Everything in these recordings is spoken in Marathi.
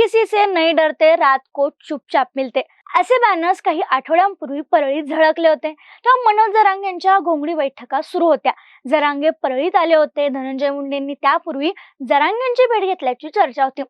किसी से नहीं डरते रात को चुपचाप मिलते। असे बॅनर्स काही आठवड्यांपूर्वी परळीत झळकले होते. तेव्हा मनोज जरांगे यांच्या घोंगडी बैठका सुरू होत्या. जरांगे परळीत आले होते. धनंजय मुंडेंनी त्यापूर्वी जरांगेंची भेट घेतल्याची चर्चा होती.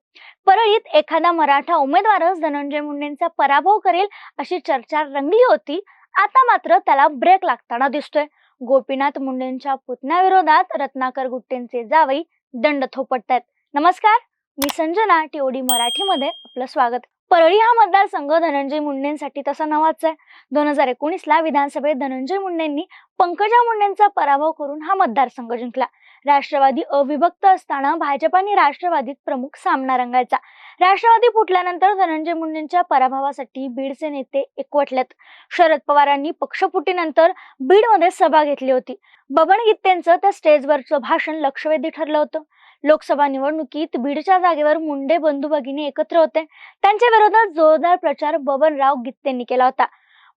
परळीत एखादा मराठा उमेदवारच धनंजय मुंडेंचा पराभव करेल अशी चर्चा रंगली होती. आता मात्र त्याला ब्रेक लागताना दिसतोय. गोपीनाथ मुंडेंच्या पुतण्याविरोधात रत्नाकर गुट्टेंचे जावई दंड थोपटतायत. नमस्कार. मी संजना टीओडी मराठीमध्ये आपलं स्वागत. परळी हा मतदारसंघ धनंजय मुंडेंसाठी तसा नवाच आहे. दोन हजार एकोणीस ला विधानसभेत धनंजय मुंडेंनी पंकजा मुंडेंचा पराभव करून हा मतदारसंघ जिंकला. राष्ट्रवादी अविभक्त असताना भाजप आणि राष्ट्रवादीत प्रमुख सामना रंगायचा. राष्ट्रवादी फुटल्यानंतर धनंजय मुंडेंच्या पराभवासाठी बीडचे नेते एकवटलेत. शरद पवारांनी पक्षफुटीनंतर बीडमध्ये सभा घेतली होती. बबन गीतेंचं त्या स्टेजवरचं भाषण लक्षवेधी ठरलं होतं. लोकसभा निवडणुकीत बीडच्या जागेवर मुंडे बंधू भगिनी एकत्र होते. त्यांच्या विरोधात जोरदार प्रचार बबनराव गित्तेंनी केला होता.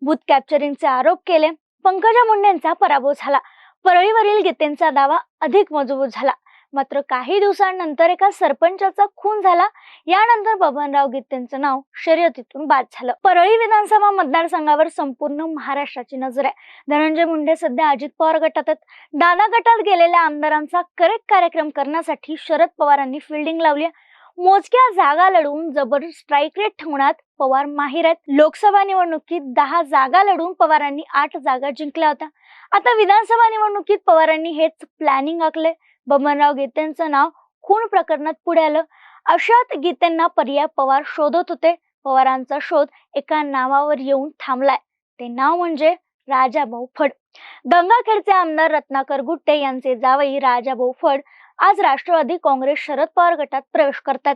बूथ कॅप्चरिंगचे आरोप केले. पंकजा मुंडेंचा पराभव झाला. परळीवरील गीतेंचा दावा अधिक मजबूत झाला. मात्र काही दिवसांनंतर एका सरपंचाचा खून झाला. यानंतर बबनराव गीतेंचं नाव शर्यतीतून बाद झालं. परळी विधानसभा मतदारसंघावर संपूर्ण महाराष्ट्राची नजर आहे. धनंजय मुंडे सध्या अजित पवार गटात आहेत. दादा गटात गेलेल्या आमदारांचा करेक्ट कार्यक्रम करण्यासाठी शरद पवारांनी फिल्डिंग लावली आहे. मोजक्या जागा लढवून जबर स्ट्राईक रेट ठेवण्यात पवार माहीर आहेत. लोकसभा निवडणुकीत दहा जागा लढवून पवारांनी आठ जागा जिंकल्या होत्या. आता विधानसभा निवडणुकीत पवारांनी हेच प्लॅनिंग आखले बबनराव गीतेंचं नाव खून प्रकरणात पुढे आलं. अशात गीतेंना पर्याय पवार शोधत होते. पवारांचा शोध एका नावावर येऊन थांबलाय. ते नाव म्हणजे राजाभाऊ फड. गंगाखेडचे आमदार रत्नाकर गुट्टे यांचे जावई राजाभाऊ फड आज राष्ट्रवादी काँग्रेस शरद पवार गटात प्रवेश करतात.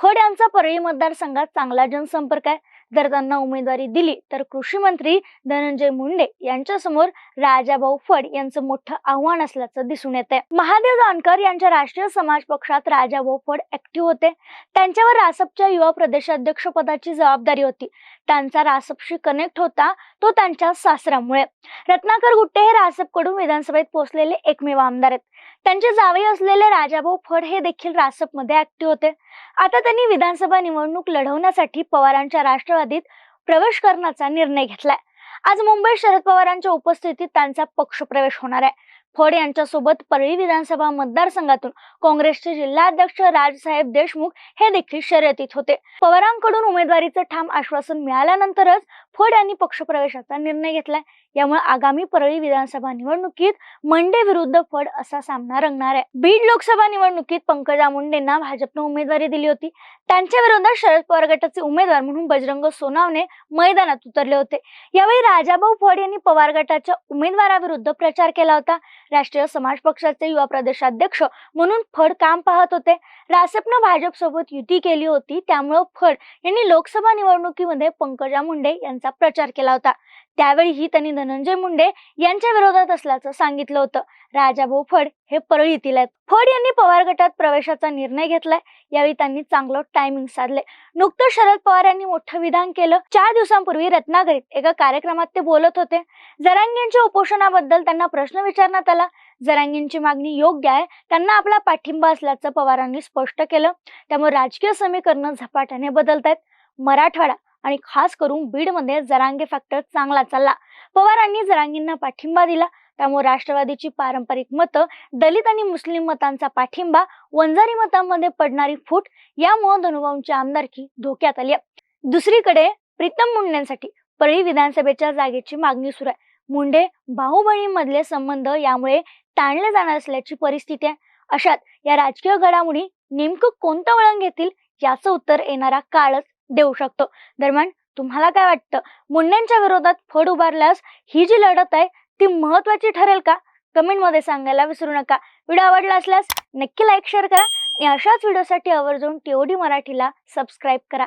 फड यांचा परळी मतदारसंघात चांगला जनसंपर्क आहे. जर त्यांना उमेदवारी दिली तर कृषी मंत्री धनंजय मुंडे यांच्यासमोर राजाभाऊ फड यांचं मोठं आव्हान असल्याचं दिसून येते महादेव जानकर यांच्या राष्ट्रीय समाज पक्षात राजाभाऊ फड ऍक्टिव्ह होते. त्यांच्यावर रासपच्या युवा प्रदेशाध्यक्ष पदाची जबाबदारी होती. त्यांचा रासपशी कनेक्ट होता तो त्यांच्या सासऱ्यामुळे. रत्नाकर गुट्टे हे रासपकडून विधानसभेत पोहोचलेले एकमेव आमदार आहेत. त्यांचे जावे असलेले राजाभाऊ फड हे देखील रासपमध्ये ऍक्टिव्ह होते. आता त्यांनी विधानसभा निवडणूक लढवण्यासाठी पवारांच्या राष्ट्रवादीत प्रवेश करण्याचा निर्णय घेतलाय. आज मुंबईत शरद पवारांच्या उपस्थितीत त्यांचा पक्षप्रवेश होणार आहे. फड यांच्यासोबत परळी विधानसभा मतदारसंघातून काँग्रेसचे जिल्हाध्यक्ष राजसाहेब देशमुख हे देखील शर्यतीत होते. पवारांकडून उमेदवारीचं ठाम आश्वासन मिळाल्यानंतरच फड यांनी पक्षप्रवेशाचा निर्णय घेतलाय. यामुळे आगामी परळी विधानसभा निवडणुकीत मंडे विरुद्ध फड असा सामना रंगणार आहे. बीड लोकसभा निवडणुकीत पंकजा मुंडेंना भाजपनं उमेदवारी दिली होती. त्यांच्या विरोधात शरद पवार गटाचे उमेदवार म्हणून बजरंग सोनावणे मैदानात उतरले होते. यावेळी राजाभाऊ फड यांनी पवार गटाच्या उमेदवाराविरुद्ध प्रचार केला होता. राष्ट्रीय समाज पक्षाचे युवा प्रदेशाध्यक्ष म्हणून फड काम पाहत होते. रासपनं भाजप सोबत युती केली होती त्यामुळं फड यांनी लोकसभा निवडणुकीमध्ये पंकजा मुंडे यांचा प्रचार केला होता. त्यावेळीही त्यांनी धनंजय मुंडे यांच्या विरोधात असल्याचं सांगितलं होतं. राजाभाऊ फड हे परळीतील आहेत. फड यांनी पवार गटात प्रवेशाचा निर्णय घेतलाय. यावेळी त्यांनी चांगलं टायमिंग साधले नुकतं शरद पवार यांनी मोठं विधान केलं. चार दिवसांपूर्वी रत्नागिरीत एका कार्यक्रमात ते बोलत होते. जरांगींच्या उपोषणाबद्दल त्यांना प्रश्न विचारण्यात आला. जरांगींची मागणी योग्य आहे. त्यांना आपला पाठिंबा असल्याचं पवारांनी स्पष्ट केलं. त्यामुळे राजकीय समीकरणं झपाट्याने बदलत आहेत मराठवाडा आणि खास करून बीडमध्ये जरांगे फॅक्टर चांगला चालला. पवारांनी जरांगींना पाठिंबा दिला. त्यामुळे राष्ट्रवादीची पारंपरिक मतं दलित आणि मुस्लिम मतांचा पाठिंबा वंजारी मतांमध्ये पडणारी फूट यामुळे धनुभाऊंची आमदारकी धोक्यात आली आहे. दुसरीकडे प्रीतम मुंडेंसाठी परळी विधानसभेच्या जागेची मागणी सुरू आहे. मुंडे भाऊबहीणमधले संबंध यामुळे ताणले जाणार असल्याची परिस्थिती आहे. अशात या राजकीय घडामोडी नेमकं कोणतं वळण घेतील याचं उत्तर येणारा काळच देऊ शकतो. दरम्यान तुम्हाला काय वाटतं? मुंडेंच्या विरोधात फड उभारल्यास ही जी लढत आहे ती महत्वाची ठरेल का? कमेंटमध्ये सांगायला विसरू नका. व्हिडिओ आवडला असल्यास नक्की लाईक शेअर करा आणि अशाच व्हिडिओसाठी आवर्जून टीओडी मराठीला सबस्क्राईब करा.